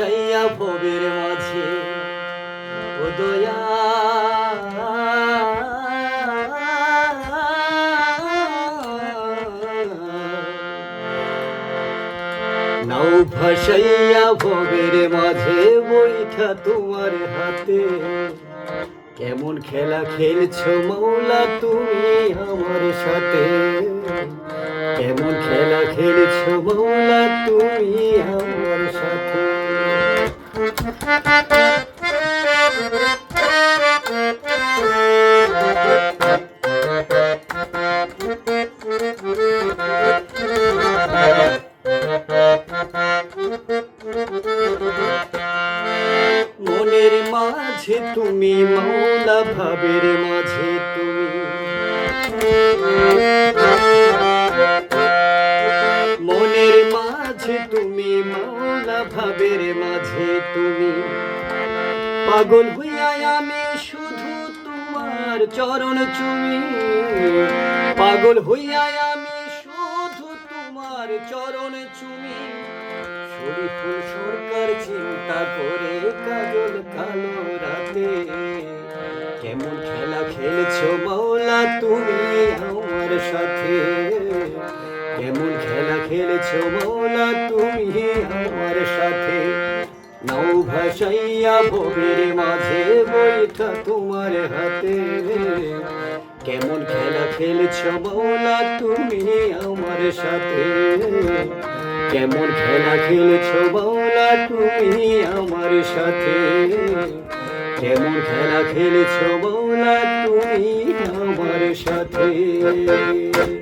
ভাসাইয়া ভবের মাঝে। ও নাও ভাসাইয়া ভবের মাঝে বৈঠা তোমার হাতে। কেমন খেলা খেলছো মৌলা তুমি আমার সাথে। কেমন খেলা খেলছো মৌলা তুমি আমার মাঝে তুমি মৌলা মাঝে মনের মাঝে তুমি মৌলা ভাবের মাঝে তুমি। পাগল হইয়া আমি শুধু তোমার চরণ চুমি। পাগল হইয়া আমি শুধু তোমার চরণ চুমি। শরীফুল সরকার চিন্তা করে কাজল কালো রাতে। কেমন খেলা খেলছো মাওলা তুমি আমার সাথে? কেমন খেলা খেলছো মাওলা তুমি আমার সাথে? ভাসাইয়া ভবের মাঝে বইটা তোমার হাতে। কেমন খেলা খেলছো মাওলা তুমি আমার সাথে। কেমন খেলা খেলছো মাওলা তুমি আমার সাথে। কেমন খেলা খেলছো মাওলা তুমি আমার সাথে।